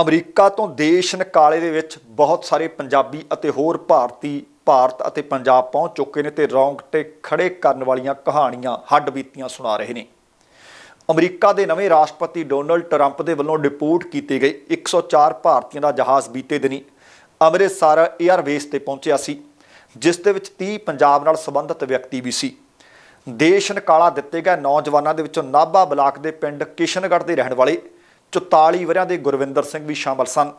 America ਤੋਂ ਦੇਸ਼ ਨਿਕਾਲੇ ਦੇ ਵਿੱਚ ਬਹੁਤ ਸਾਰੇ ਪੰਜਾਬੀ ਅਤੇ ਹੋਰ ਭਾਰਤੀ, ਭਾਰਤ ਅਤੇ ਪੰਜਾਬ ਪਹੁੰਚ ਚੁੱਕੇ ਨੇ ਤੇ ਰੌਂਗਟੇ ਖੜੇ ਕਰਨ ਵਾਲੀਆਂ ਕਹਾਣੀਆਂ ਹੱਡ ਬੀਤੀਆਂ ਸੁਣਾ ਰਹੇ ਨੇ। ਅਮਰੀਕਾ ਦੇ ਨਵੇਂ ਰਾਸ਼ਟਰਪਤੀ ਡੋਨਲਡ ਟਰੰਪ ਦੇ ਵੱਲੋਂ ਡਿਪੋਰਟ ਕੀਤੇ ਗਏ 104 ਭਾਰਤੀਆਂ ਦਾ ਜਹਾਜ਼ ਬੀਤੇ ਦਿਨੀ ਅੰਮ੍ਰਿਤਸਰ 에ਅਰਵੇਸ ਤੇ ਪਹੁੰਚਿਆ ਸੀ, ਜਿਸ ਦੇ ਵਿੱਚ 30 ਪੰਜਾਬ ਨਾਲ ਸੰਬੰਧਿਤ ਵਿਅਕਤੀ ਵੀ ਸੀ। ਦੇਸ਼ ਨਿਕਾਲਾ ਦਿੱਤੇ ਗਏ ਨੌਜਵਾਨਾਂ ਦੇ ਵਿੱਚੋਂ ਨਾਭਾ ਬਲਾਕ ਦੇ ਪਿੰਡ ਕਿਸ਼ਨਗੜ੍ਹ ਦੇ ਰਹਿਣ ਵਾਲੇ 44 ਵਰਿਆਂ ਦੇ ਗੁਰਵਿੰਦਰ ਸਿੰਘ ਵੀ ਸ਼ਾਮਲ ਸਨ।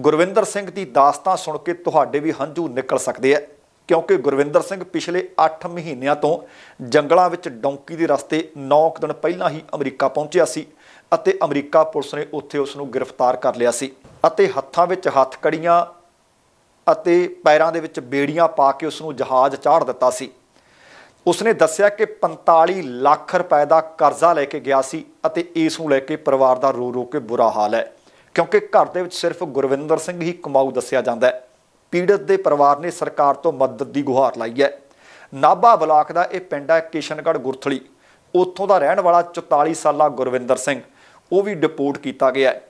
ਗੁਰਵਿੰਦਰ ਸਿੰਘ ਦੀ ਦਾਸਤਾਨ ਸੁਣ ਕੇ ਤੁਹਾਡੇ ਵੀ ਹੰਝੂ ਨਿਕਲ ਸਕਦੇ ਆ ਕਿਉਂਕਿ ਗੁਰਵਿੰਦਰ ਸਿੰਘ ਪਿਛਲੇ 8 ਮਹੀਨਿਆਂ ਤੋਂ ਜੰਗਲਾਂ ਵਿੱਚ ਡੌਂਕੀ ਦੇ ਰਸਤੇ 9 ਦਿਨ ਪਹਿਲਾਂ ਹੀ ਅਮਰੀਕਾ ਪਹੁੰਚਿਆ ਸੀ ਅਤੇ ਅਮਰੀਕਾ ਪੁਲਿਸ ਨੇ ਉੱਥੇ ਉਸ ਨੂੰ ਗ੍ਰਿਫਤਾਰ ਕਰ ਲਿਆ ਸੀ ਅਤੇ ਹੱਥਾਂ ਵਿੱਚ ਹੱਥ ਕੜੀਆਂ ਅਤੇ ਪੈਰਾਂ ਦੇ ਵਿੱਚ ਬੇੜੀਆਂ ਪਾ ਕੇ ਉਸ ਨੂੰ ਜਹਾਜ਼ ਚਾੜ ਦਿੱਤਾ ਸੀ। ਉਸਨੇ ਦੱਸਿਆ ਕਿ 45 ਲੱਖ ਰੁਪਏ ਦਾ ਕਰਜ਼ਾ ਲੈ ਕੇ ਗਿਆ ਸੀ ਅਤੇ ਇਸ ਨੂੰ ਲੈ ਕੇ ਪਰਿਵਾਰ ਦਾ ਰੋ ਰੋ ਕੇ ਬੁਰਾ ਹਾਲ ਹੈ, ਕਿਉਂਕਿ ਘਰ ਦੇ ਵਿੱਚ ਸਿਰਫ ਗੁਰਵਿੰਦਰ ਸਿੰਘ ਹੀ ਕਮਾਊ ਦੱਸਿਆ ਜਾਂਦਾ ਹੈ। ਪੀੜਤ ਦੇ ਪਰਿਵਾਰ ਨੇ ਸਰਕਾਰ ਤੋਂ ਮਦਦ ਦੀ ਗੁਹਾਰ ਲਾਈ ਹੈ। ਨਾਭਾ ਬਲਾਕ ਦਾ ਇਹ ਪਿੰਡ ਹੈ ਕਿਸ਼ਨਗੜ੍ਹ ਗੁਰਥਲੀ। ਉੱਥੋਂ ਦਾ ਰਹਿਣ ਵਾਲਾ 44 ਸਾਲਾ ਗੁਰਵਿੰਦਰ ਸਿੰਘ, ਉਹ ਵੀ ਡਿਪੋਰਟ ਕੀਤਾ ਗਿਆ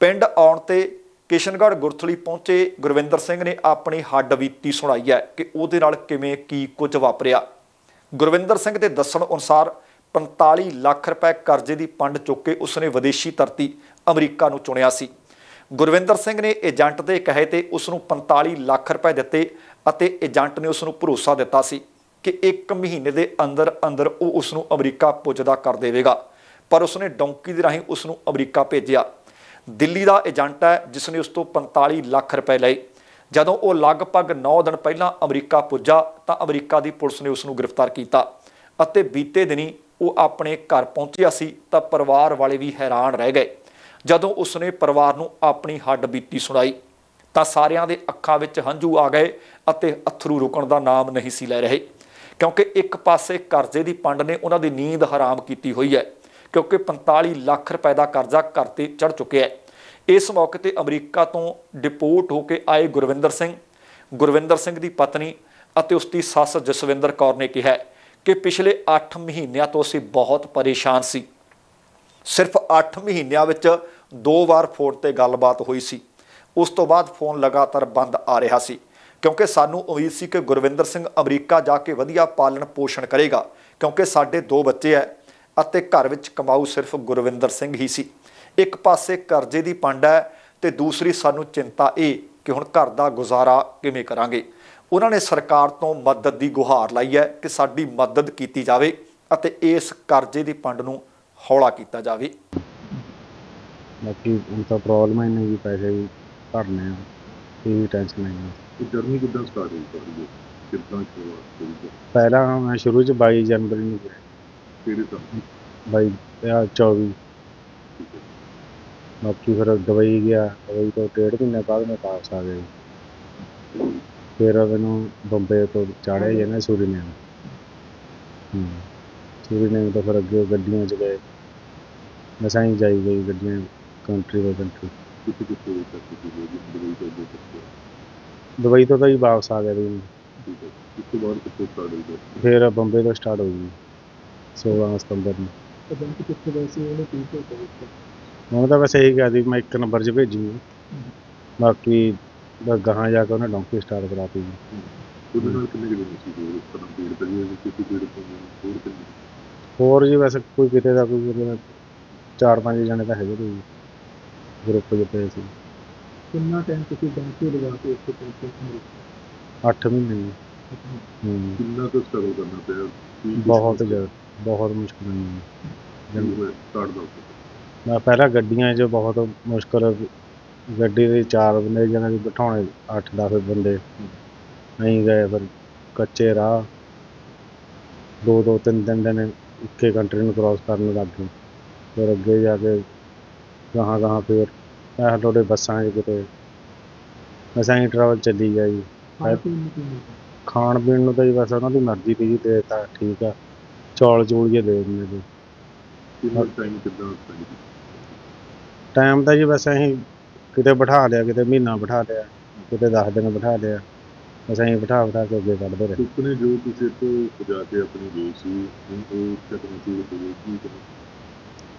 ਪਿੰਡ ਆਉਣ ਤੇ ਕਿਸ਼ਨਗੜ੍ਹ ਗੁਰਥਲੀ ਪਹੁੰਚੇ, ਗੁਰਵਿੰਦਰ ਸਿੰਘ ਨੇ ਆਪਣੀ ਹੱਡ ਬੀਤੀ ਸੁਣਾਈ ਹੈ ਕਿ ਉਹਦੇ ਨਾਲ ਕਿਵੇਂ ਕੀ ਕੁਝ ਵਾਪਰਿਆ। ਗੁਰਵਿੰਦਰ ਸਿੰਘ ਦੇ ਦੱਸਣ ਅਨੁਸਾਰ 45 ਲੱਖ ਰੁਪਏ ਕਰਜ਼ੇ ਦੀ ਪੰਡ ਚੁੱਕ ਕੇ ਉਸਨੇ ਵਿਦੇਸ਼ੀ ਧਰਤੀ ਅਮਰੀਕਾ ਨੂੰ ਚੁਣਿਆ ਸੀ। ਗੁਰਵਿੰਦਰ ਸਿੰਘ ਨੇ ਏਜੰਟ ਦੇ ਕਹੇ ਤੇ ਉਸ ਨੂੰ 45 ਲੱਖ ਰੁਪਏ ਦਿੱਤੇ ਅਤੇ ਏਜੰਟ ਨੇ ਉਸ ਨੂੰ ਭਰੋਸਾ ਦਿੱਤਾ ਸੀ ਕਿ 1 ਮਹੀਨੇ ਦੇ ਅੰਦਰ ਅੰਦਰ ਉਹ ਉਸ ਨੂੰ ਅਮਰੀਕਾ ਪੁੱਜਦਾ ਕਰ ਦੇਵੇਗਾ। ਪਰ ਉਸਨੇ ਡੌਂਕੀ ਦੇ ਰਾਹੀਂ ਉਸ ਨੂੰ ਅਮਰੀਕਾ ਭੇਜਿਆ। ਦਿੱਲੀ ਦਾ ਏਜੰਟ ਹੈ ਜਿਸ ਨੇ ਉਸ ਤੋਂ 45 ਲੱਖ ਰੁਪਏ ਲਏ। ਜਦੋਂ ਉਹ ਲਗਭਗ 9 ਦਿਨ ਪਹਿਲਾਂ ਅਮਰੀਕਾ ਪੁੱਜਾ ਤਾਂ ਅਮਰੀਕਾ ਦੀ ਪੁਲਿਸ ਨੇ ਉਸ ਨੂੰ ਗ੍ਰਿਫਤਾਰ ਕੀਤਾ ਅਤੇ ਬੀਤੇ ਦਿਨੀ ਉਹ ਆਪਣੇ ਘਰ ਪਹੁੰਚਿਆ ਸੀ ਤਾਂ ਪਰਿਵਾਰ ਵਾਲੇ ਵੀ ਹੈਰਾਨ ਰਹਿ ਗਏ। ਜਦੋਂ ਉਸਨੇ ਪਰਿਵਾਰ ਨੂੰ ਆਪਣੀ ਹੱਡ ਬੀਤੀ ਸੁਣਾਈ ਤਾਂ ਸਾਰਿਆਂ ਦੇ ਅੱਖਾਂ ਵਿੱਚ ਹੰਝੂ ਆ ਗਏ ਅਤੇ ਅਥਰੂ ਰੁਕਣ ਦਾ ਨਾਮ ਨਹੀਂ ਸੀ ਲੈ ਰਹੇ, ਕਿਉਂਕਿ ਇੱਕ ਪਾਸੇ ਕਰਜ਼ੇ ਦੀ ਪੰਡ ਨੇ ਉਹਨਾਂ ਦੀ ਨੀਂਦ ਹਰਾਮ ਕੀਤੀ ਹੋਈ ਹੈ, ਕਿਉਂਕਿ 45 ਲੱਖ ਰੁਪਏ ਦਾ ਕਰਜ਼ਾ ਘਰ ਤੇ ਚੜ ਚੁੱਕਿਆ ਹੈ। ਇਸ ਮੌਕੇ ਤੇ ਅਮਰੀਕਾ ਤੋਂ ਡਿਪੋਰਟ ਹੋ ਕੇ ਆਏ ਗੁਰਵਿੰਦਰ ਸਿੰਘ ਗੁਰਵਿੰਦਰ ਸਿੰਘ ਦੀ ਪਤਨੀ ਅਤੇ ਉਸ ਦੀ ਸੱਸ ਜਸਵਿੰਦਰ ਕੌਰ ਨੇ ਕਿਹਾ ਕਿ ਪਿਛਲੇ 8 ਮਹੀਨਿਆਂ ਤੋਂ ਅਸੀਂ ਬਹੁਤ ਪਰੇਸ਼ਾਨ ਸੀ। ਸਿਰਫ 8 ਮਹੀਨਿਆਂ ਵਿੱਚ ਦੋ ਵਾਰ ਫੋਨ ਤੇ ਗੱਲਬਾਤ ਹੋਈ ਸੀ। ਉਸ ਤੋਂ ਬਾਅਦ ਫੋਨ ਲਗਾਤਾਰ ਬੰਦ ਆ ਰਿਹਾ ਸੀ ਕਿਉਂਕਿ ਸਾਨੂੰ ਉਮੀਦ ਸੀ ਕਿ ਗੁਰਵਿੰਦਰ ਸਿੰਘ ਅਮਰੀਕਾ ਜਾ ਕੇ ਵਧੀਆ ਪਾਲਣ ਪੋਸ਼ਣ ਕਰੇਗਾ ਕਿਉਂਕਿ ਸਾਡੇ ਦੋ ਬੱਚੇ ਐ ਅਤੇ ਘਰ ਵਿੱਚ ਕਮਾਊ ਸਿਰਫ ਗੁਰਵਿੰਦਰ ਸਿੰਘ ਹੀ ਸੀ। ਇੱਕ ਪਾਸੇ ਕਰਜ਼ੇ ਦੀ ਪੰਡ ਹੈ ਤੇ ਦੂਸਰੀ ਸਾਨੂੰ ਚਿੰਤਾ ਇਹ ਕਿ ਹੁਣ ਘਰ ਦਾ ਗੁਜ਼ਾਰਾ ਕਿਵੇਂ ਕਰਾਂਗੇ। ਉਹਨਾਂ ਨੇ ਸਰਕਾਰ ਤੋਂ ਮਦਦ ਦੀ ਗੁਹਾਰ ਲਾਈ ਹੈ ਕਿ ਸਾਡੀ ਮਦਦ ਕੀਤੀ ਜਾਵੇ ਅਤੇ ਇਸ ਕਰਜ਼ੇ ਦੀ ਪੰਡ ਨੂੰ ਹੌਲਾ ਕੀਤਾ ਜਾਵੇ। ਬਾਕੀ ਹੁਣ ਤਾਂ ਪ੍ਰੋਬਲਮ ਹੀ ਨਹੀਂ ਪੈਸੇ ਵੀ ਭਰਨੇ ਆ ਇਹ ਵੀ ਟੈਨਸ਼ਨ ਨਹੀਂ ਹੈ ਇਹ ਜਰਨੀ ਕਿੱਦਾਂ ਸਟਾਰਟ ਹੋਈ ਤੁਹਾਡੀ ਕਿੱਦਾਂ ਸ਼ੁਰੂਆਤ ਹੋਈ ਪਹਿਲਾਂ ਮੈਂ ਸ਼ੁਰੂ ਚ 22 ਜਨਵਰੀ ਨੂੰ ਗਿਆ। ਕਿਹੜੇ ਸਾਲ? 22 ਆਹ 24 ਬਾਕੀ ਫਿਰ ਦੁਬਈ ਗਿਆ ਦੁਬਈ ਤੋਂ ਡੇਢ ਮਹੀਨੇ ਬਾਅਦ ਮੈਂ ਵਾਪਸ ਆ ਗਿਆ ਜੀ। ਫਿਰ ਮੈਨੂੰ ਬੰਬੇ ਤੋਂ ਚਾੜਿਆ ਜੀ ਨਾ ਸੂਰੀਨੇਮ ਹੂੰ ਸੂਰੀਨੇਮ ਤੋਂ ਫਿਰ ਅੱਗੇ ਗੱਡੀਆਂ ਚ ਗਏ। ਮਸਾਂ ਹੀ ਜਾਈ ਗਈ ਗੱਡੀਆਂ ਕੰਟਰੀ ਬਾਈ ਕੰਟਰੀ ਕਿੱਥੇ ਕਿੱਥੇ ਗਏ ਦੁਬਈ ਤੋਂ ਅੱਗੇ ਦੁਬਈ ਤੋਂ ਤਾਂ ਜੀ ਵਾਪਸ ਆ ਗਿਆ ਜੀ। ਇਸ ਤੋਂ ਬਾਅਦ ਕਿੱਥੇ ਸਟਾਰਟ ਹੋਈ ਜਰਨੀ ਫਿਰ ਬੰਬੇ ਤੋਂ ਸਟਾਰਟ ਹੋਈ ਜੀ 16 ਸਤੰਬਰ ਨੂੰ। ਏਜੰਟ ਕਿੱਥੇ ਗਏ ਉਹਨੇ ਕੀ ਕੀਤਾ? ਉਹਨੇ ਤਾਂ ਬਸ ਇਹੀ ਕਿਹਾ ਸੀ ਮੈਂ ਇੱਕ ਨੰਬਰ 'ਚ ਭੇਜੂਗਾ ਬਾਕੀ ਬਸ ਗਾਹਾਂ ਜਾ ਕੇ ਉਹਨੇ ਡੌਂਕੀ ਸਟਾਰਟ ਕਰਾਤੀ ਜੀ। ਉਹਦੇ ਨਾਲ ਕਿੰਨੇ ਕਿੰਨੇ ਸੀ ਹੋਰ ਇਸ ਤਰ੍ਹਾਂ ਭੀੜ ਪਈ ਹੈ ਕਿਸੇ ਭੀੜ ਪਈ ਹੈ ਹੋਰ ਕਿੰਨੇ ਹੋਰ ਜੀ ਵੈਸੇ ਕੋਈ ਕਿਤੇ ਦਾ ਕੋਈ ਕਿਤੇ ਦਾ ਚਾਰ ਪੰਜ ਜਣੇ ਤਾਂ ਹੈਗੇ ਤੇ ਜੀ ਗਰੁੱਪ 'ਚ ਪਏ ਸੀ। ਕਿੰਨਾ ਟਾਈਮ ਤੁਸੀਂ ਬੈਂਕ ਲਗਾ ਕੇ ਇੱਥੇ ਪਹੁੰਚੇ 8 ਮਹੀਨੇ ਜੀ। ਹੂੰ। ਕਿੰਨਾ ਕੁ ਸਟਰਗਲ ਕਰਨਾ ਪਿਆ? ਬਹੁਤ? ਜ਼ਿਆਦਾ ਬਹੁਤ ਮੁਸ਼ਕਲ ਹੈ ਜੀ। ਹੋਇਆ? start ਦਾ ਪਹਿਲਾਂ ਗੱਡੀਆਂ 'ਚ ਬਹੁਤ ਮੁਸ਼ਕਲ ਗੱਡੀ ਦੇ ਚਾਰ ਬੰਦੇ ਜਿਹਨਾਂ ਦੀ ਬਿਠਾਉਣੇ 8-10 ਬੰਦੇ ਨਹੀਂ ਗਏ ਫਿਰ ਕੱਚੇ ਰਾਹ। ਦੋ ਦੋ ਤਿੰਨ ਤਿੰਨ ਦਿਨ ਇੱਕੇ ਕੰਟਰੀ ਨੂੰ ਕ੍ਰਾਸ ਕਰਨ ਲੱਗ ਗਏ। ਫਿਰ ਅੱਗੇ ਜਾ ਕੇ ਗਾਹਾਂ ਗਾਹਾਂ ਫਿਰ ਇਹ ਤੁਹਾਡੇ ਬੱਸਾਂ 'ਚ ਕਿਤੇ ਅਸਾਂ ਹੀ ਟਰੈਵਲ ਚੱਲੀ ਗਿਆ ਜੀ। ਖਾਣ ਪੀਣ ਨੂੰ ਤਾਂ ਜੀ ਬਸ ਉਹਨਾਂ ਦੀ ਮਰਜ਼ੀ ਤੀ ਜੀ ਦੇ ਤਾਂ ਠੀਕ ਆ। ਚੌਲ ਚੂਲ ਜੇ ਦੇ ਦਿੰਦੇ ਜੀ ਕਿੰਨਾ ਟਾਈਮ ਕਿੱਦਾਂ spend ਕੀਤਾ? ਟਾਈਮ ਤਾਂ ਜੀ ਬਸ ਅਸੀਂ ਕਿਤੇ ਬਿਠਾ ਲਿਆ ਕਿਤੇ ਮਹੀਨਾ ਬਿਠਾ ਲਿਆ ਕਿਤੇ 10 ਦਿਨ ਬਿਠਾ ਲਿਆ। ਬਸ ਅਸੀਂ ਬਿਠਾ ਬਿਠਾ ਕੇ ਅੱਗੇ ਕੱਢਦੇ ਰਹੇ। ਸੁਪਨੇ ਜੋ ਤੁਸੀਂ ਤੋਂ ਸਜਾ ਕੇ ਆਪਣੀ ਗਏ ਸੀ ਹੁਣ ਉਹ ਖਤਮ ਹੋ ਗਏ ਕੀ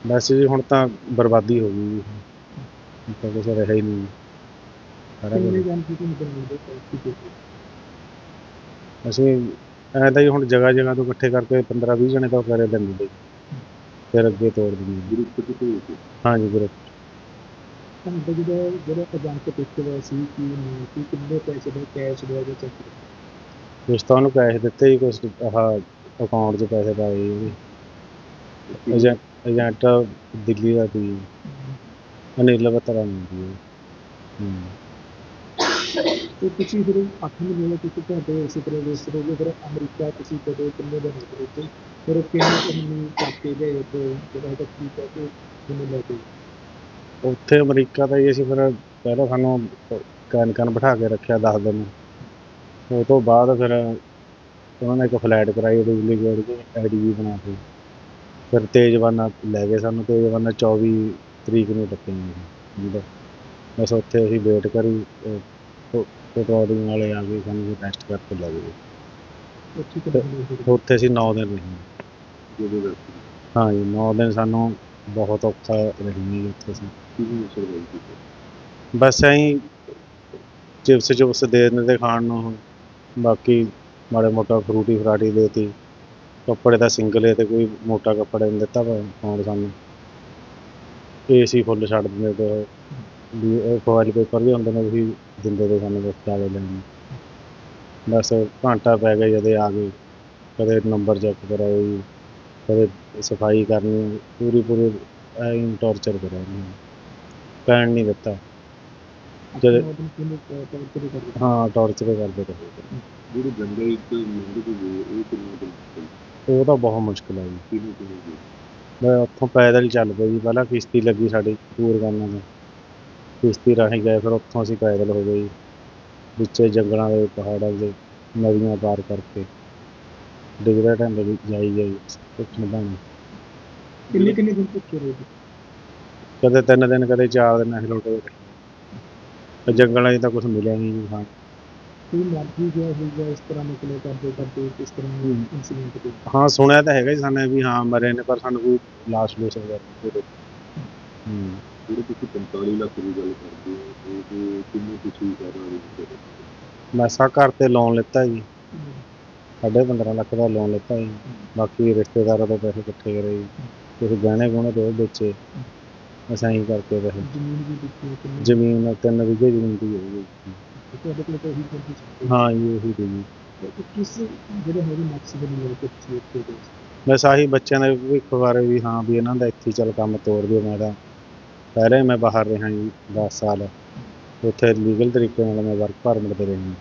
ਬਸ ਜੀ ਹੁਣ ਤਾਂ ਬਰਬਾਦੀ ਹੋ ਗਈ ਜੀ। ਹੁਣ ਤਾਂ ਕੁਛ ਰਿਹਾ ਹੀ ਨਹੀਂ। ਸਾਰਾ ਕਿੰਨੇ ਕੁਛ ਜਾਣ ਕੀ ਤੁਹਾਨੂੰ ਮਿਲਦੇ ਪੈਸੇ ਦੇ ਅਸੀਂ ਐਂ ਤਾਂ ਜੀ ਹੁਣ ਜਗ੍ਹਾ ਜਗ੍ਹਾ ਤੋਂ ਇਕੱਠੇ ਕਰਕੇ 15 20 ਜਣੇ ਤਾਂ ਕਰੇ ਦਿੰਦੇ ਫਿਰ ਅੱਗੇ ਤੋੜ ਦਿੰਦੇ। ਹਾਂ। ਗਰੁੱਪ ਚ ਕੋਈ ਹੋਵੇ ਹਾਂਜੀ ਗੁਰੂ ਤੁਹਾਨੂੰ ਜਿਹੜਾ ਜਿਹੜਾ ਅਜਾਨ ਕੇ ਪੁੱਛਦੇ ਹੋਏ ਸੀ ਕਿ ਕਿ ਕਿੰਨੇ ਪੈਸੇ ਦੇ ਕੈਸ਼ ਦੇ ਜਾਂ ਚੈੱਕ ਕੁਛ ਤਾਂ ਉਹਨੂੰ ਕੈਸ਼ ਦਿੱਤੇ ਜੀ ਕੁਛ ਆਹ ਅਕਾਊਂਟ 'ਚ ਪੈਸੇ ਪਾਏ ਜੀ ਏਜੰਟ ਏਜੰਟ ਦਿੱਲੀ ਦਾ ਸੀ। ਅਨਿਲ ਬਤਰਾ ਨਹੀਂ ਸੀ ਹੂੰ। ਤੇ ਤੁਸੀਂ ਫਿਰ 8 ਮਹੀਨੇ ਦੇ ਤੁਸੀਂ ਤੁਹਾਡੇ ਇਸੇ ਤਰ੍ਹਾਂ ਦੇ ਇਸ ਤਰ੍ਹਾਂ ਫਿਰ ਅਮਰੀਕਾ ਤੁਸੀਂ ਕਦੇ ਕਿੰਨੇ ਦਿਨ ਰਹੇ ਤੇ ਫਿਰ ਕਿੰਨੇ ਕਿੰਨੇ ਚਾਕੇ ਗਏ ਤੇ ਜਿਹੜਾ ਹੈ ਕੀ ਕਹਿ ਕੇ ਕਿੰਨੇ ਲੈ ਕੇ ਉੱਥੇ ਅਮਰੀਕਾ ਦਾ ਹੀ ਅਸੀਂ ਫਿਰ ਪਹਿਲਾਂ ਸਾਨੂੰ ਕੈਨ ਕੈਨ ਬਿਠਾ ਕੇ ਰੱਖਿਆ 10 ਦਿਨ। ਉਹ ਤੋਂ ਬਾਅਦ ਫਿਰ ਉਹਨਾਂ ਨੇ ਇੱਕ ਫਲਾਈਟ ਕਰਾਈ ਡੁਪਲੀਕੇਟ ਦੀ ਆਈਡੀ ਵੀ ਬਣਾ ਕੇ। ਫਿਰ ਤੇਜਵਾਨਾ ਲੈ ਗਏ ਸਾਨੂੰ ਤੇਜਵਾਨਾ 24 ਤਰੀਕ ਨੂੰ ਟੱਪੇਂਗੇ ਜਿਹਦਾ ਬਸ ਉੱਥੇ ਅਸੀਂ ਵੇਟ ਕਰੀ ਵਾਲੇ ਆ ਗਏ ਸਾਨੂੰ ਟੈਸਟ ਕਰਕੇ ਲੈ ਗਏ। ਉੱਥੇ ਅਸੀਂ 9 ਦਿਨ ਰਹੇ ਜਦੋਂ ਦਾ ਹਾਂ ਜੀ 9 ਦਿਨ ਸਾਨੂੰ ਬਹੁਤ ਔਖਾ ਰਹੀ ਉੱਥੇ ਅਸੀਂ ਕਿਵੇਂ ਸਰਵਾਈਵ ਕੀਤਾ ਬਸ ਐਂ ਚਿਪਸ ਚੁਪਸ ਦੇ ਦਿੰਦੇ ਖਾਣ ਨੂੰ। ਬਾਕੀ ਮਾੜੇ ਮੋਟਾ ਫਰੂਟੀ ਫਰਾਟੀ ਦੇਤੀ ਕੱਪੜੇ ਤਾਂ ਸਿੰਗਲ ਤੇ ਕੋਈ ਮੋਟਾ ਕੱਪੜਾ ਨਹੀਂ ਦਿੱਤਾ ਵਾ ਪਾਉਣ ਸਾਨੂੰ। ਏਸੀ ਫੁੱਲ ਛੱਡ ਦਿੰਦੇ ਤੇ ਵੀ ਉਹ ਫੋਇਲ ਪੇਪਰ ਵੀ ਹੁੰਦੇ ਨੇ ਉਹ ਵੀ ਦਿੰਦੇ ਤੇ ਸਾਨੂੰ ਬਸ ਚਾਵੇ ਲੈਣ ਨੂੰ। ਬਸ ਘੰਟਾ ਪੈ ਗਿਆ ਜਦੇ ਆ ਗਏ। ਕਦੇ ਨੰਬਰ ਚੈੱਕ ਕਰਾਓ ਜੀ ਕਦੇ ਸਫ਼ਾਈ ਕਰਨੀ ਪੂਰੀ ਪੂਰੀ ਐਂ ਟੌਰਚਰ ਕਰਿਆ ਇਹਨਾਂ ਨੇ ਪੈਣ ਨਹੀਂ ਦਿੱਤਾ। ਜਦ ਨੌ ਹਾਂ ਟੌਰਚਰ ਕਰਦੇ ਜਿਹੜੇ ਗਏ ਉਹ ਕਿੰਨੇ ਤਾਂ ਬਹੁਤ ਮੁਸ਼ਕਿਲ ਹੈ ਜੀ। ਮੈਂ ਉੱਥੋਂ ਪੈਦਲ ਹੀ ਚੱਲ ਪਏ ਜੀ। ਪਹਿਲਾਂ ਕਿਸ਼ਤੀ ਲੱਗੀ ਸਾਡੀ ਟੂਰ ਕਰਨਾ ਦਾ ਕਿਸ਼ਤੀ ਰਾਹੀਂ ਗਏ ਫਿਰ ਉੱਥੋਂ ਅਸੀਂ ਪੈਦਲ ਹੋ ਗਏ ਜੀ। ਵਿੱਚੇ ਜੰਗਲਾਂ ਦੇ ਪਹਾੜਾਂ ਦੇ ਨਦੀਆਂ ਪਾਰ ਕਰਕੇ। ਡਿਗਰਾ ਵੀ ਜਾਈ ਜਾਈ ਕੁਛ ਨਹੀਂ ਬਣੀ ਕਿੰਨੇ ਕਿੰਨੇ ਦਿਨ ਰਹੇ ਜੀ? ਕਦੇ ਤਿੰਨ ਦਿਨ ਕਦੇ ਚਾਰ ਦਿਨ ਅਸੀਂ ਲੋਟੇ ਤੇ ਜੰਗਲਾਂ 'ਚ ਤਾਂ ਕੁਝ ਮਿਲਿਆ ਨਹੀਂ ਜੀ ਹਾਂ ਕੋਈ ਮਰ ਵੀ ਗਿਆ ਹੋਊਗਾ ਇਸ ਤਰ੍ਹਾਂ ਨਿਕਲੇ ਕਰਦੇ ਕਰਦੇ ਇਸ ਤਰ੍ਹਾਂ ਇਨਸੀਡੈਂਟ ਦੇ? ਹਾਂ ਸੁਣਿਆ ਤਾਂ ਹੈਗਾ ਜੀ ਸਾਨੂੰ ਵੀ ਹਾਂ ਮਰੇ ਨੇ ਪਰ ਸਾਨੂੰ ਕੋਈ ਲਾਸ਼ ਲੂਸ ਵਗੈਰਾ ਨਹੀਂ ਮਿਲੀ। ਹੂੰ। ਜਿਹੜੇ ਤੁਸੀਂ 45 ਲੱਖ ਦੀ ਗੱਲ ਕਰਦੇ ਹੋ ਉਹ ਕਿੰਨੇ ਤੁਸੀਂ ਕਰ ਰਹੇ ਹੋ ਮੈਂ ਸਾ ਘਰ ਤੇ ਲੋਨ ਲਿੱਤਾ ਜੀ। ਸਾਢੇ 15 ਲੱਖ ਦਾ ਲੋਨ ਲਿੱਤਾ ਜੀ। ਬਾਕੀ ਰਿਸ਼ਤੇਦਾਰਾਂ ਤੋਂ ਪੈਸੇ ਇਕੱਠੇ ਕਰੇ ਜੀ। ਕੁਝ ਗਹਿਣੇ ਗੁਣੇ ਤੇ ਉਹ ਵੇਚੇ ਅਸਾਂ ਹੀ ਕਰਕੇ ਰਹੇ। ਜ਼ਮੀਨ ਵੀ ਦਿੱਤੀ ਕਿੰਨੀ? ਜ਼ਮੀਨ ਤਿੰਨ ਵਿਗੇ ਜ਼ਮੀਨ ਦੀ ਹੋਈ ਜੀ ਤੁਹਾਡੇ ਕੋਲ ਤਾਂ ਇਹੀ ਹਾਂ ਦੀ ਜੀ। ਤੇ ਕਿਸ ਜਿਹੜੇ ਹੈਗੇ ਮਕਸਦ ਨੂੰ ਲੈ ਕੇ ਤੁਸੀਂ ਇੱਥੇ? ਬਸ ਆਹੀ ਬੱਚਿਆਂ ਦੇ ਭਵਿੱਖ ਬਾਰੇ ਵੀ ਹਾਂ ਵੀ ਇਹਨਾਂ ਦਾ ਇੱਥੇ ਹੀ ਚੱਲ ਕੰਮ ਤੋਰ ਦਿਓ ਮੈਂ ਤਾਂ ਪਹਿਲੇ ਮੈਂ ਬਾਹਰ ਰਿਹਾ ਜੀ 10 ਸਾਲ। ਉੱਥੇ ਲੀਗਲ ਤਰੀਕੇ ਨਾਲ ਮੈਂ ਵਰਕ ਪਰਮਿਟ ਤੇ ਰਿਹਾ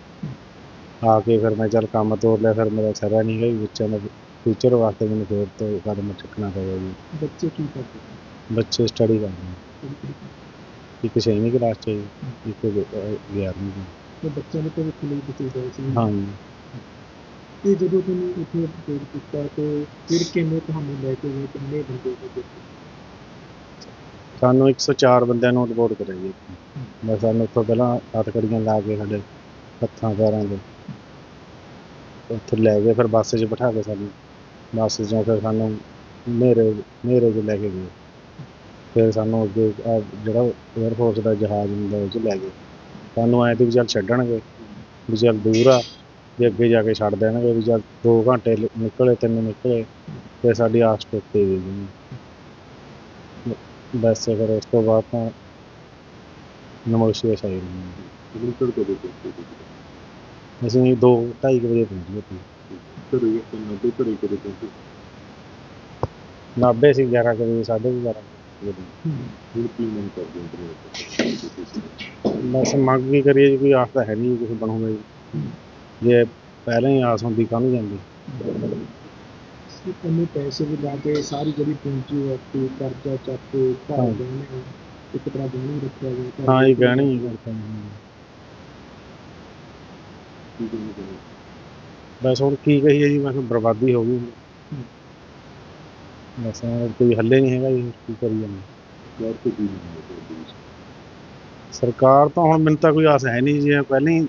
ਆ ਕੇ ਫਿਰ ਮੈਂ ਚੱਲ ਕੰਮ ਤੋਰ ਲਿਆ ਫਿਰ ਮੇਰਾ ਸਰਿਆ ਨਹੀਂ ਗਈ ਬੱਚਿਆਂ ਦਾ ਫਿਊਚਰ ਵਾਸਤੇ ਮੈਨੂੰ ਫਿਰ ਤੋਂ ਕਦਮ ਚੁੱਕਣਾ ਪਿਆ ਜੀ। ਬੱਚੇ ਕੀ ਕਰਦੇ? ਬੱਚੇ ਸਟੱਡੀ ਕਰਦੇ ਨੇ? ਇੱਕ ਛੇਵੀਂ ਕਲਾਸ 'ਚ ਜੀ ਇੱਕ ਗਿਆਰਵੀਂ 'ਚ ਤੇ ਬੱਚਿਆਂ ਦੇ ਭਵਿੱਖ ਲਈ ਬਚੇ ਗਏ ਸੀ? ਹਾਂ ਜੀ ਤੇ ਜਦੋਂ ਤੁਸੀਂ ਇੱਥੇ ਅਪਡੇਟ ਕੀਤਾ ਤੇ ਫਿਰ ਕਿਵੇਂ ਤੁਹਾਨੂੰ ਲੈ ਕੇ ਗਏ? ਕਿੰਨੇ ਬੰਦੇ ਹੋ ਸਾਨੂੰ 104 ਬੰਦਿਆਂ ਨੂੰ ਰਿਪੋਰਟ ਕਰਿਆ ਜੀ। ਮੈਂ ਸਾਨੂੰ ਉੱਥੋਂ ਪਹਿਲਾਂ ਹੱਥਕੜੀਆਂ ਲਾ ਕੇ ਸਾਡੇ ਹੱਥਾਂ ਪੈਰਾਂ ਦੇ ਉੱਥੇ ਲੈ ਗਏ ਫਿਰ ਬੱਸ 'ਚ ਬਿਠਾ ਕੇ ਸਾਨੂੰ ਬੱਸ 'ਚੋਂ ਫਿਰ ਸਾਨੂੰ ਨੇਰੇ ਨੇਰੇ 'ਚ ਲੈ ਕੇ ਗਏ। ਫਿਰ ਸਾਨੂੰ ਅੱਗੇ ਆਹ ਜਿਹੜਾ 에ਅਰ ਫੋਰਸ ਦਾ ਜਹਾਜ਼ ਹੁੰਦਾ ਉਹ 'ਚ ਲੈ ਗਏ। ਸਾਨੂੰ ਐਂ ਤੇ ਵੀ ਚੱਲ ਛੱਡਣਗੇ ਵੀ ਚੱਲ ਦੂਰ ਆ ਵੀ ਅੱਗੇ ਜਾ ਕੇ ਛੱਡ ਦੇਣਗੇ ਵੀ ਚੱਲ 2 ਘੰਟੇ ਨਿਕਲੇ ਤਿੰਨ ਨਿਕਲੇ ਤੇ ਸਾਡੀ ਆਸ ਟੁੱਟੀ ਗਈ ਬਸ ਫਿਰ ਉਸ ਤੋਂ ਬਾਅਦ ਤਾਂ ਅਸੀਂ ਦੋ ਢਾਈ ਕੁ ਪਹੁੰਚੇ ਤੁਸੀਂ ਅਸੀਂ ਵਜੇ ਉੱਥੇ ਨਾਭੇ ਸੀ 11 ਕੁ ਵਜੇ ਸਾਢੇ ਕੁ 11 ਬਸ ਮੰਗ ਕੀ ਕਰੀਏ ਜੀ ਕੋਈ ਆਸ ਤਾਂ ਹੈ ਨਹੀਂ ਕੁਝ ਬਣੂਗਾ ਜੀ। ਜੇ ਪਹਿਲਾਂ ਹੀ ਆਸ ਹੁੰਦੀ ਕਾਹਨੂੰ ਜਾਂਦੀ। ਇੰਨੇ ਪੈਸੇ ਵੀ ਲਾ ਕੇ ਸਾਰੀ ਜਿਹੜੀ ਪੂੰਜੀ ਹੈ ਤੇ ਕਰਜ਼ਾ ਚੱਕ ਕੇ ਘਰ ਹਾਂ। ਗਹਿਣੇ ਇੱਕ ਤਰ੍ਹਾਂ ਗਹਿਣੇ ਰੱਖਿਆ ਗਿਆ ਘਰ। ਹਾਂ ਦੇ ਗਹਿਣੀ ਹੀ। ਕੀ ਚਾਹੁੰਦੇ ਬਸ ਹੁਣ ਕੀ ਕਹੀਏ ਜੀ ਬਸ ਬਰਬਾਦੀ ਹੋ ਗਈ। ਬਸ ਕੋਈ ਹੱਲੇ ਨਹੀਂ ਹੈਗਾ ਜੀ ਕੀ ਕਰੀਏ ਹੁਣ। ਸਰਕਾਰ ਤੋਂ ਹੋ ਸਰਕਾਰ ਹੁਣ ਮੈਨੂੰ ਤਾਂ ਕੋਈ ਆਸ ਹੈ ਨਹੀਂ ਜੀ ਪਹਿਲਾਂ ਹੀ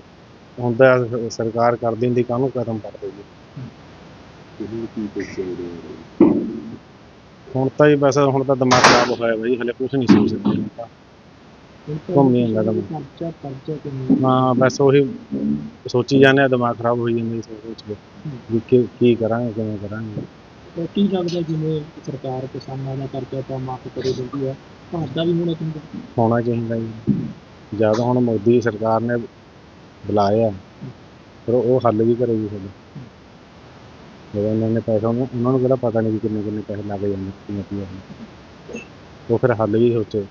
ਹੁੰਦਾ ਸ- ਸਰਕਾਰ ਕਰਦੀ ਹੁੰਦੀ ਕਾਹਨੂੰ ਕਦਮ ਪੜਦੇ ਜੀ? ਕੀ ਹੋ? ਹੁਣ ਤਾਂ ਜੀ ਬਸ ਹੁਣ ਤਾਂ ਦਿਮਾਗ ਖਰਾਬ ਹੋਇਆ ਬਈ ਹਲੇ ਕੁਝ ਨਹੀਂ ਸੋਚ ਸਕਦੇ ਹੁਣ ਤਾਂ। ਘੁੰਮੀ। ਖਰਚਾ ਖਰਚਾ ਕਿੰਨੀ ਹਾਂ ਬਸ ਉਹੀ ਸੋਚੀ ਜਾਂਦੇ ਆ ਦਿਮਾਗ ਖਰਾਬ ਹੋਈ ਜਾਂਦਾ ਸੋਚ ਸੋਚ ਕੇ। ਵੀ ਕੀ ਕੀ ਕਰਾਂਗੇ ਕਿਵੇਂ ਕਰਾਂਗੇ। ਕੀ ਲੱਗਦਾ, ਜਿਵੇਂ ਸਰਕਾਰ ਕਿਸਾਨਾਂ ਦਾ ਕਰਜ਼ਾ ਤਾਂ ਮਾਫ ਕਰੇ ਦਿੰਦੀ ਹੈ, ਭਾਰਤ ਦਾ ਵੀ ਹੋਣਾ ਚਾਹੀਦਾ। ਹੋਣਾ ਚਾਹੀਦਾ ਜੀ। ਜਦ ਹੁਣ ਮੋਦੀ ਸਰਕਾਰ ਨੇ ਬੁਲਾਇਆ, ਫਿਰ ਉਹ ਹੱਲ ਵੀ ਕਰੇਗੀ ਸਾਡੇ ਜਦੋਂ ਉਹਨਾਂ ਨੇ ਪੈਸਾ, ਉਹਨੂੰ, ਉਹਨਾਂ ਨੂੰ ਕਿਹੜਾ ਪਤਾ ਨਹੀਂ ਵੀ ਕਿੰਨੇ ਕਿੰਨੇ ਪੈਸੇ ਲੱਗ ਜਾਂਦੇ, ਕਿੰਨੇ ਕੀ ਆ। ਉਹ ਫਿਰ ਹੱਲ ਵੀ ਸੋਚੇ।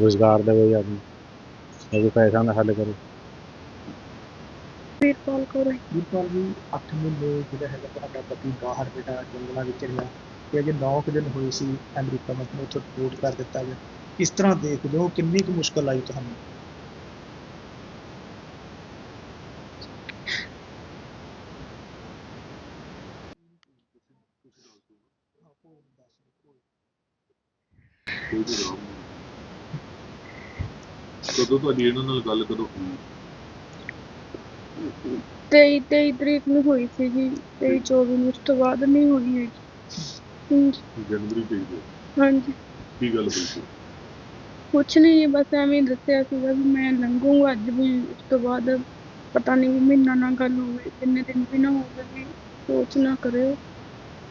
ਰੁਜ਼ਗਾਰ ਦੇਵੇ ਆਦਮੀ ਤਾਂ ਪੈਸਾ ਦਾ ਹੱਲ ਕਰੇ। ਵੀਰਪਾਲ ਕੌਰ ਹੈ। ਵੀਰਪਾਲ ਜੀ 8 ਮਹੀਨੇ ਜਿਹੜਾ ਹੈਗਾ ਤੁਹਾਡਾ ਪਤੀ ਬਾਹਰ ਜਿਹੜਾ ਜੰਗਲਾਂ ਵਿੱਚ ਰਿਹਾ ਤੇ ਅਜੇ 9 ਕੁ ਦਿਨ ਹੋਏ ਸੀ ਅਮਰੀਕਾ ਵਿੱਚ ਨੂੰ ਉੱਥੋਂ ਰਿਪੋਰਟ ਕਰ ਦਿੱਤਾ ਗਿਆ ਕਿਸ ਤਰ੍ਹਾਂ ਦੇਖਦੇ ਹੋ ਕਿੰਨੀ ਕੁ ਮੁਸ਼ਕਲ ਆਈ ਤੁਹਾਨੂੰ। ਕਦੋਂ ਤੁਹਾਡੀ ਇਹਨਾਂ ਨਾਲ ਗੱਲ ਕਦੋਂ ਹੋਈ ਤੇਈ ਤੇਈ ਤਰੀਕ ਨੂੰ ਹੋਈ ਸੀ ਜੀ ਤੇਈ ਚੌਵੀ ਨੂੰ ਉਸ ਤੋਂ ਬਾਅਦ ਨਹੀਂ ਹੋਈ ਹੈਗੀ। ਹਾਂਜੀ, ਜਨਵਰੀ ਚ ਹੀ ਹੋਈ। ਹਾਂਜੀ। ਕੀ ਗੱਲ ਹੋਈ ਸੀ? ਕੁਛ ਨਹੀਂ ਬਸ ਐਵੇਂ ਹੀ ਦੱਸਿਆ ਸੀਗਾ ਵੀ ਮੈਂ ਲੰਘੂੰਗਾ ਅੱਜ ਵੀ ਉਸ ਤੋਂ ਬਾਅਦ ਪਤਾ ਨਹੀਂ ਵੀ ਮਹੀਨਾ ਨਾ ਗੱਲ ਹੋਵੇ ਕਿੰਨੇ ਦਿਨ ਵੀ ਨਾ ਹੋਵੇ ਵੀ ਸੋਚ ਨਾ ਕਰਿਓ।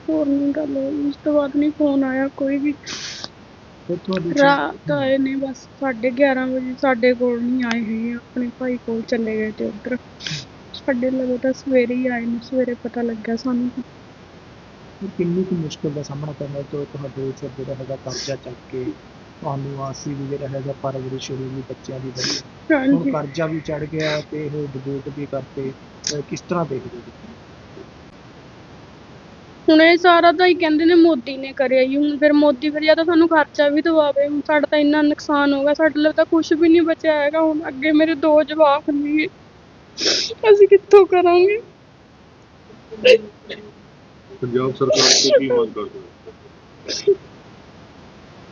ਹੋਰ ਨਹੀਂ ਗੱਲ ਹੋਈ ਉਸ ਤੋਂ ਬਾਅਦ ਨਹੀਂ ਫੋਨ ਆਇਆ ਕੋਈ ਵੀ। ਫਿਰ ਤੁਹਾਡੀ ਰਾਤ ਆਏ ਨੇ ਬਸ 11:30 ਵਜੇ ਸਾਡੇ ਕੋਲ ਨਹੀਂ ਆਏ ਹੈਗੇ ਆਪਣੇ ਭਾਈ ਕੋਲ ਚਲੇ ਗਏ ਤੇ ਉੱਧਰ। ਸਾਡੇ ਲਵੇ ਤਾਂ ਸਵੇਰੇ ਹੀ ਆਏ ਨੇ ਸਵੇਰੇ ਪਤਾ ਲੱਗਿਆ ਸਾਨੂੰ। ਫਿਰ ਕਿੰਨੀ ਕੁ ਮੁਸ਼ਕਲ ਦਾ ਸਾਹਮਣਾ ਕਰਨਾ ਤੋਂ ਤੁਹਾਡੇ ਸਿਰ ਜਿਹੜਾ ਹੈਗਾ ਕਰਜ਼ਾ ਚੱਕ ਕੇ ਤੁਹਾਨੂੰ ਆਸੀ ਵੀ ਜਿਹੜਾ ਹੈਗਾ ਪਰਵਰਿਸ਼ ਹੋਈ ਵੀ ਬੱਚਿਆਂ ਦੀ ਬੜੀ। ਹੁਣ ਹਾਂਜੀ। ਕਰਜ਼ਾ ਵੀ ਚੜ ਗਿਆ ਤੇ ਇਹ ਡਿਬੇਟ ਵੀ ਕਰਤੇ ਅਹ ਕਿਸ ਤਰ੍ਹਾਂ ਦੇਖਦੇ ਹੋ ਹੁਣ ਇਹ ਸਾਰਾ ਤਾਂ ਹੀ ਕਹਿੰਦੇ ਨੇ ਮੋਦੀ ਨੇ ਕਰਿਆ ਜੀ ਹੁਣ ਫਿਰ ਮੋਦੀ ਫਿਰ ਜਾਂ ਤਾਂ ਸਾਨੂੰ ਖਰਚਾ ਵੀ ਦਵਾਵੇ ਹੁਣ ਸਾਡਾ ਤਾਂ ਇੰਨਾ ਨੁਕਸਾਨ ਹੋ ਗਿਆ ਸਾਡੇ ਲਈ ਤਾਂ ਕੁਝ ਵੀ ਨਹੀਂ ਬਚਿਆ ਹੈਗਾ ਹੁਣ ਅੱਗੇ ਮੇਰੇ ਦੋ ਜਵਾਕ ਨੇ। ਅਸੀਂ ਕਿੱਥੋਂ ਕਰਾਂਗੇ? ਪੰਜਾਬ ਸਰਕਾਰ ਤੋਂ ਕੀ ਮੰਗ ਕਰਦੇ ਹੋ?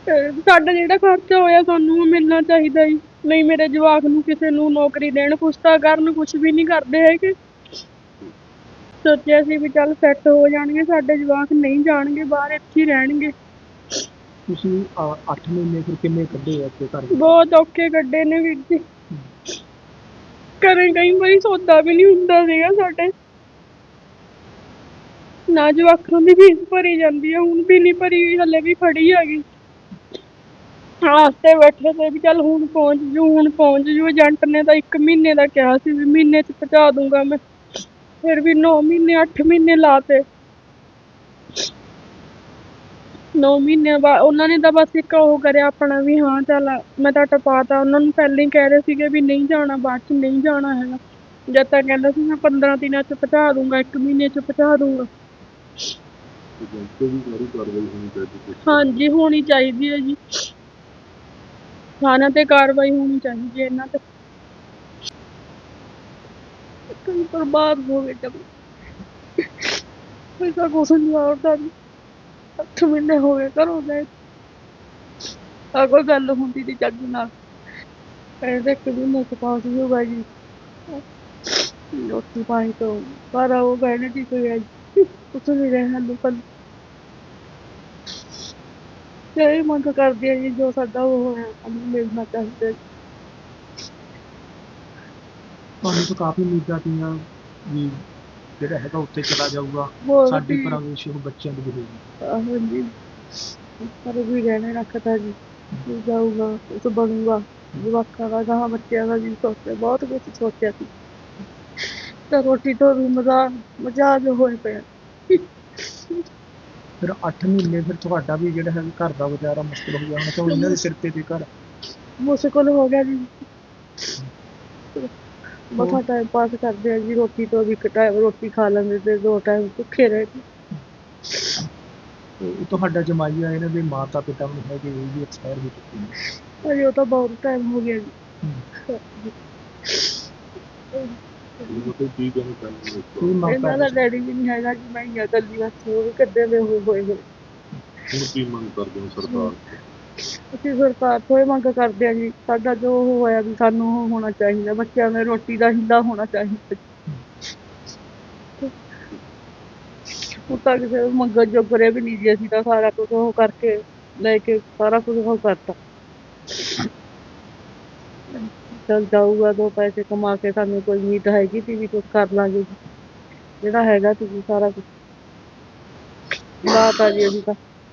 ਤੇ ਸਾਡਾ ਜਿਹੜਾ ਖਰਚਾ ਹੋਇਆ ਸਾਨੂੰ ਉਹ ਮਿਲਣਾ ਚਾਹੀਦਾ ਜੀ ਨਹੀਂ ਮੇਰੇ ਜਵਾਕ ਨੂੰ ਕਿਸੇ ਨੂੰ ਨੌਕਰੀ ਦੇਣ ਕੁਛ ਤਾਂ ਕਰਨ ਕੁਛ ਵੀ ਨਹੀਂ ਕਰਦੇ ਹੈਗੇ। ਸੋਚਿਆ ਸੀ ਵੀ ਚੱਲ ਸੈੱਟ ਹੋ ਜਾਣਗੇ ਸਾਡੇ ਜਵਾਕ ਨਹੀਂ ਜਾਣਗੇ ਬਾਹਰ ਇੱਥੇ ਹੀ ਰਹਿਣਗੇ। ਤੁਸੀਂ 8 ਮਹੀਨੇ ਫਿਰ ਕਿੰਨੇ ਕੱਢੇ ਆ ਇੱਥੇ ਘਰ? ਬਹੁਤ ਔਖੇ ਕੱਢੇ ਨੇ ਵੀਰ ਜੀ। ਘਰੇ ਕਈ ਵਾਰੀ ਸੌਦਾ ਵੀ ਨਹੀਂ ਹੁੰਦਾ ਸੀਗਾ ਸਾਡੇ। ਨਾ ਜਵਾਕਾਂ ਦੀ ਫੀਸ ਭਰੀ ਜਾਂਦੀ ਹੈ ਹੁਣ ਵੀ ਨਹੀਂ ਭਰੀ ਹਲੇ ਵੀ ਖੜੀ ਹੈਗੀ। ਆਸਤੇ ਬੈਠੇ ਤੇ ਵੀ ਚੱਲ ਹੁਣ ਪਹੁੰਚ ਜੂ ਹੁਣ ਪਹੁੰਚ ਜੂ ਏਜੰਟ ਨੇ ਤਾਂ 1 ਮਹੀਨੇ ਦਾ ਕਿਹਾ ਸੀ ਵੀ ਮਹੀਨੇ ਚ ਪਹੁੰਚਾ ਦੂੰਗਾ ਮੈਂ। ਫਿਰ ਵੀ 9 ਮਹੀਨੇ 8 ਮਹੀਨੇ ਲਾਤੇ 9 ਮਹੀਨੇ ਬਾਅਦ ਉਹਨਾਂ ਨੇ ਤਾਂ ਬਸ ਇੱਕ ਉਹ ਕਰਿਆ ਆਪਣਾ ਵੀ, ਹਾਂ ਚੱਲ ਮੈਂ ਤਾਂ ਟਪਾਤਾ ਉਹਨਾਂ ਨੂੰ ਪਹਿਲਾਂ ਹੀ ਕਹਿ ਰਹੇ ਸੀਗੇ ਵੀ ਨਹੀਂ ਜਾਣਾ, ਬਾਅਦ ਚ ਨਹੀਂ ਜਾਣਾ ਹੈਗਾ। ਜਦ ਤੱਕ ਕਹਿੰਦਾ ਸੀ ਮੈਂ 15 ਦਿਨਾਂ ਚ ਪਹੁੰਚਾ ਦੂੰਗਾ 1 ਮਹੀਨੇ ਚ ਪਹੁੰਚਾ ਦੂੰਗਾ। ਹਾਂਜੀ, ਹੋਣੀ ਚਾਹੀਦੀ ਹੈ ਜੀ। ਥਾਣਾ ਤੇ ਕਾਰਵਾਈ ਹੋਣੀ ਚਾਹੀਦੀ ਹੈ ਇਹਨਾਂ ਤੇ। ਕਈ ਬਰਬਾਦ ਹੋ ਗਏ ਜਬ ਪੈਸਾ ਕੁਛ ਨਹੀਂ ਆਉਂਦਾ ਅੱਠ ਮਹੀਨੇ ਹੋ ਗਏ ਘਰੋਂ ਗਏ। ਆ ਕੋਈ ਗੱਲ ਹੁੰਦੀ ਦੀ ਚੱਜ ਨਾਲ। ਕਹਿੰਦੇ ਕਿ ਵੀ ਮੁੱਕ ਪਾਸ ਹੋਗਾ ਜੀ ਰੋਟੀ ਪਾਣੀ ਤੋਂ ਪਰ ਉਹ ਕਹਿੰਦੇ ਕਿ ਕੋਈ ਹੈ ਜੀ, ਕੁਛ ਨਹੀਂ ਰਹਿਣਾ ਲੋਕਾਂ ਨੂੰ ਇਹ ਮੰਗ ਕਰਦੇ ਆ ਜੀ ਜੋ ਸਾਡਾ ਉਹ ਹੋਇਆ ਸਾਨੂੰ ਮਿਲਣਾ ਚਾਹੀਦਾ ਤੁਹਾਨੂੰ ਤਾਂ ਕਾਫੀ ਉਮੀਦਾਂ ਤੀਆਂ ਵੀ ਜਿਹੜਾ ਹੈਗਾ ਉੱਥੇ ਚਲਾ ਜਾਊਗਾ। ਹੋਰ ਸਾਡੀ ਵੀ ਪਰਵਰਿਸ਼ ਉਹ ਬੱਚਿਆਂ ਦੀ ਵੀ ਹੋਊਗੀ। ਆਹੋ ਜੀ ਪਰ ਵੀ ਰਹਿਣੇ ਰੱਖਤਾ ਜੀ। ਕੀ ਜਾਊਗਾ ਕੁਛ ਬਣੂਗਾ। ਜਵਾਕਾਂ ਦਾ ਗਾਂ ਬੱਚਿਆਂ ਦਾ ਜੀ ਸੋਚਿਆ ਬਹੁਤ ਕੁਝ ਸੋਚਿਆ ਸੀ। ਤਾਂ ਰੋਟੀ ਤੋਂ ਵੀ ਮਜ਼ਾ ਮਜ਼ਾ ਜੋ ਹੋਏ ਪਿਆ। ਫਿਰ 8 ਮਹੀਨੇ ਫਿਰ ਤੁਹਾਡਾ ਵੀ ਜਿਹੜਾ ਹੈ ਘਰ ਦਾ ਗੁਜ਼ਾਰਾ ਮੁਸ਼ਕਲ ਹੋ ਗਿਆ। ਹੁਣ ਤਾਂ ਇਹਨਾਂ ਦੇ ਸਿਰ ਤੇ ਤੇ ਘਰ। ਮੁਸ਼ਕਲ ਹੋ ਗਿਆ ਜੀ। ਮਸਾ ਟਾਈਮ ਪਾਸ ਕਰਦੇ ਆ ਜੀ ਰੋਟੀ ਤੋਂ ਵੀ ਇੱਕ ਟਾਈਮ ਰੋਟੀ ਖਾ ਲੈਂਦੇ ਤੇ ਦੋ ਟਾਈਮ ਭੁੱਖੇ ਰਹਿ ਕੇ ਤੇ ਤੁਹਾਡਾ ਜਮਾਈ ਆ ਇਹਨਾਂ ਦੇ ਮਾਤਾ ਪਿਤਾ ਨੂੰ ਹੈਗੇ ਇਹ ਵੀ ਐਕਸਪਾਇਰ ਹੋ ਚੁੱਕੇ ਨੇ? ਅਜੇ ਉਹ ਤਾਂ ਬਹੁਤ ਟਾਈਮ ਹੋ ਗਿਆ ਜੀ। ਇਹ ਮਤਲਬ ਕੀ ਕਹਿਣਾ ਚਾਹੁੰਦੇ ਹੋ। ਇਸ ਕੀ ਤੋਂ? ਮੰਗ ਇਹਨਾਂ ਦਾ ਕਰਦੇ ਡੈਡੀ ਵੀ ਨਹੀਂ ਹੈਗਾ ਜੀ ਮੈਂ ਹੀ ਆ ਇਕੱਲੀ ਬਸ ਉਹ ਵੀ ਕੱਢੇ ਦੇ ਹੋਏ ਹੋਏ ਹੋਏ। ਹੁਣ ਕੀ ਮੰਗ ਕਰਦੇ ਹੋ ਸਰਕਾਰ ਤੋਂ? ਅਸੀਂ ਸਰਕਾਰ ਤੋਂ ਇਹ ਮੰਗ ਕਰਦੇ ਹਾਂ ਜੀ, ਸਾਡਾ ਜੋ ਉਹ ਹੋਇਆ ਵੀ ਸਾਨੂੰ ਉਹ ਹੋਣਾ ਚਾਹੀਦਾ, ਬੱਚਿਆਂ ਦੇ ਰੋਟੀ ਦਾ ਹਿੱਲਾ ਹੋਣਾ ਚਾਹੀਦਾ। ਉਹ ਤਾਂ ਕਿਸੇ ਮੰਗਣ ਜੋਗਰੇ ਵੀ ਨਹੀਂ ਜੀ, ਅਸੀਂ ਤਾਂ ਸਾਰਾ ਕੁਝ ਉਹ ਕਰਕੇ ਲੈ ਕੇ ਸਾਰਾ ਕੁਝ ਉਹ ਕਰਤਾ। ਚੱਲ ਜਾਊਗਾ, ਦੋ ਪੈਸੇ ਕਮਾ ਕੇ ਸਾਨੂੰ ਕੋਈ ਉਮੀਦ ਹੈਗੀ ਸੀ ਵੀ ਕੁਝ ਕਰ ਲਾਂਗੇ ਜੀ। ਜਿਹੜਾ ਹੈਗਾ ਸੀ ਸਾਰਾ ਕੁਝ ਲਾਤਾ ਜੀ ਅਸੀਂ ਤਾਂ।